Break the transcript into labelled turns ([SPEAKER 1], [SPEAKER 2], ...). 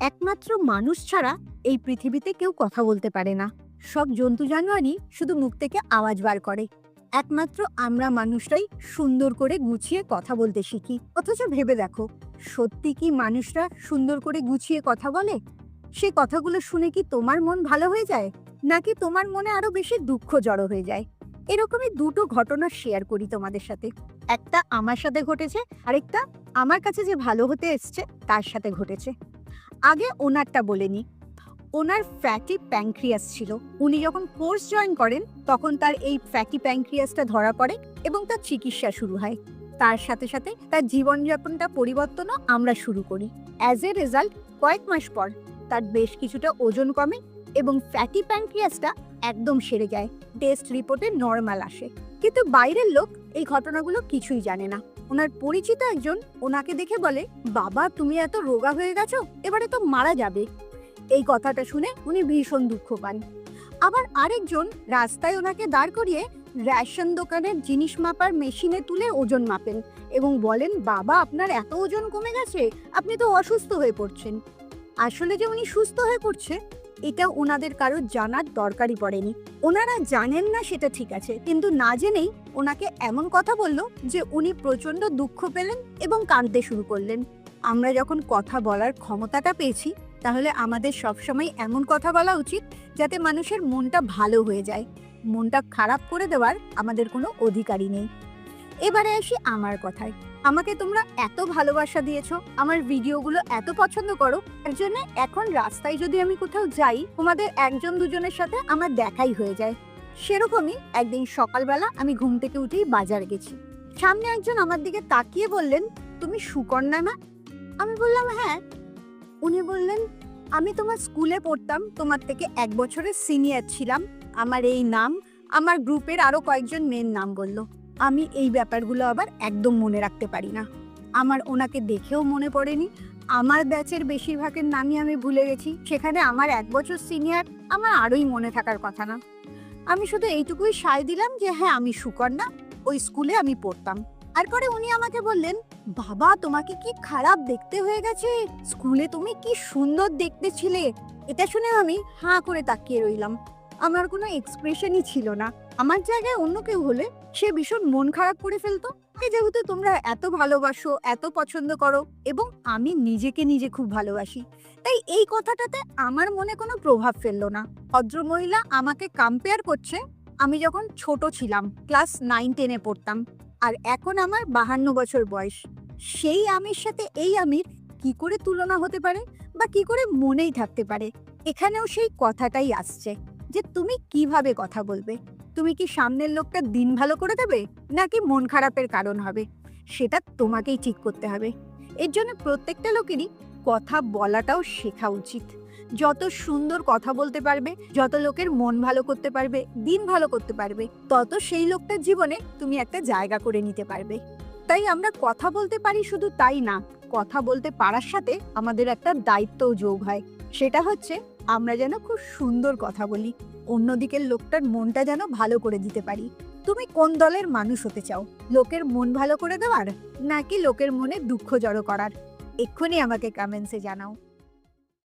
[SPEAKER 1] একমাত্র মানুষ ছাড়া এই পৃথিবীতে কেউ কথা বলতে পারে না। সব জন্তু জানোয়ারই শুধু মুখ থেকে আওয়াজ বার করে। একমাত্র আমরা মানুষরাই সুন্দর করে গুছিয়ে কথা বলতে শিখি। অথচ ভেবে দেখো, সত্যি কি মানুষরা সুন্দর করে গুছিয়ে কথা বলে? সে কথাগুলো শুনে কি তোমার মন ভালো হয়ে যায়? নাকি তোমার মনে আরও বেশি দুঃখ জড়ো হয়ে যায়? এরকমই দুটো ঘটনা শেয়ার করি তোমাদের সাথে। একটা আমার সাথে ঘটেছে, আরেকটা আমার কাছে যে ভালো হতে এসছে, তার সাথে ঘটেছে। আগে ওনারটা বলে নি ওনার ফ্যাটি প্যাংক্রিয়াস ছিল। উনি যখন কোর্স জয়েন করেন, তখন তার এই ফ্যাটি প্যাংক্রিয়াসটা ধরা পড়ে এবং তার চিকিৎসা শুরু হয়। তার সাথে সাথে তার জীবনযাপনটা পরিবর্তনও আমরা শুরু করি। অ্যাজ এ রেজাল্ট কয়েক মাস পর তার বেশ কিছুটা ওজন কমে এবং ফ্যাটি প্যাংক্রিয়াসটা একদম সেরে যায়। টেস্ট রিপোর্টে নর্মাল আসে। কিন্তু বাইরের লোক এই ঘটনাগুলো কিছুই জানে না। ওনার পরিচিত একজন ওনাকে দেখে বলে, বাবা, তুমি এত রোগা হয়ে গেছো, এবারে তো মারা যাবে। এই কথাটা শুনে উনি ভীষণ দুঃখ পান। আবার আরেকজন রাস্তায় ওনাকে দাঁড় করিয়ে রেশন দোকানের জিনিস মাপার মেশিনে তুলে ওজন মাপেন এবং বলেন, বাবা, আপনার এত ওজন কমে গেছে, আপনি তো অসুস্থ হয়ে পড়ছেন। আসলে যে উনি সুস্থ হয়ে পড়ছে এটা ওনাদের কারোর জানার দরকারই পড়েনি। ওনারা জানেন না সেটা ঠিক আছে, কিন্তু না জেনেই ওনাকে এমন কথা বলল যে উনি প্রচণ্ড দুঃখ পেলেন এবং কাঁদতে শুরু করলেন। আমরা যখন কথা বলার ক্ষমতাটা পেয়েছি, তাহলে আমাদের সবসময় এমন কথা বলা উচিত যাতে মানুষের মনটা ভালো হয়ে যায়। মনটা খারাপ করে দেওয়ার আমাদের কোনো অধিকারই নেই। এবারে আসি আমার কথায়। আমাকে তোমরা এত ভালোবাসা দিয়েছ, আমার ভিডিওগুলো এত পছন্দ করো এর জন্য এখন রাস্তায় যদি আমি কোথাও যাই, তোমাদের একজন দুজনের সাথে আমার দেখাই হয়ে যায়। সেরকমই একদিন সকালবেলা আমি ঘুম থেকে উঠেই বাজার গেছি। সামনে একজন আমার দিকে তাকিয়ে বললেন, তুমি সুকন্যা না? আমি বললাম হ্যাঁ। উনি বললেন, আমি তোমার স্কুলে পড়তাম, তোমার থেকে এক বছরের সিনিয়র ছিলাম। আমার এই নাম, আমার গ্রুপের আরও কয়েকজন মেয়ের নাম বলল। আমি এই ব্যাপারগুলো আবার একদম মনে রাখতে পারি না। আমার ওনাকে দেখেও মনে পড়েনি। আমার ব্যাচের বেশিরভাগের নামই আমি ভুলে গেছি। সেখানে আমার এক বছর সিনিয়র, আমার আরোই মনে থাকার কথা না। আমি শুধু এইটুকুই সায় দিলাম যে হ্যাঁ আমি সুকন্যা, ওই স্কুলে আমি পড়তাম। আর পরে উনি আমাকে বললেন, বাবা, তোমাকে কি খারাপ দেখতে হয়ে গেছে? স্কুলে তুমি কি সুন্দর দেখতে ছিলে? এটা শুনে আমি হাঁ করে তাকিয়ে রইলাম। আমার কোনো এক্সপ্রেশনই ছিল না। আমার জায়গায় অন্য কেউ হলে সে ভীষণ মন খারাপ করে ফেলতো। এই যেহেতু তোমরা এত ভালোবাসো, এত পছন্দ করো এবং আমি নিজেকে নিজে খুব ভালোবাসি, তাই এই কথাটাতে আমার মনে কোনো প্রভাব ফেলল না। ভদ্রমহিলা আমাকে কম্পেয়ার করছে, আমি যখন ছোট ছিলাম ক্লাস নাইন টেনে পড়তাম, আর এখন আমার বাহান্ন বছর বয়স। সেই আমির সাথে এই আমির কি করে তুলনা হতে পারে বা কি করে মনেই থাকতে পারে? এখানেও সেই কথাটাই আসছে। যে তুমি কীভাবে কথা বলবে? তুমি কি সামনের লোকটা দিন ভালো করে দেবে? নাকি মন খারাপের কারণ হবে? সেটা তোমাকেই ঠিক করতে হবে। এর জন্য প্রত্যেকটা লোকেরই কথা বলাটাও শেখা উচিত। যত সুন্দর কথা বলতে পারবে, যত লোকের মন ভালো করতে পারবে, দিন ভালো করতে পারবে, তত সেই লোকটার জীবনে তুমি একটা জায়গা করে নিতে পারবে। তাই আমরা কথা বলতে পারি শুধু তাই না, কথা বলতে পারার সাথে আমাদের একটা দায়িত্বও যোগ হয়। সেটা হচ্ছে আমরা যেন খুব সুন্দর কথা বলি, অন্যদিকের লোকটার মনটা যেন ভালো করে দিতে পারি। তুমি কোন দলের মানুষ হতে চাও? লোকের মন ভালো করে দেওয়ার, নাকি লোকের মনে দুঃখ জড়ো করার? এক্ষুনি আমাকে কমেন্টসে জানাও।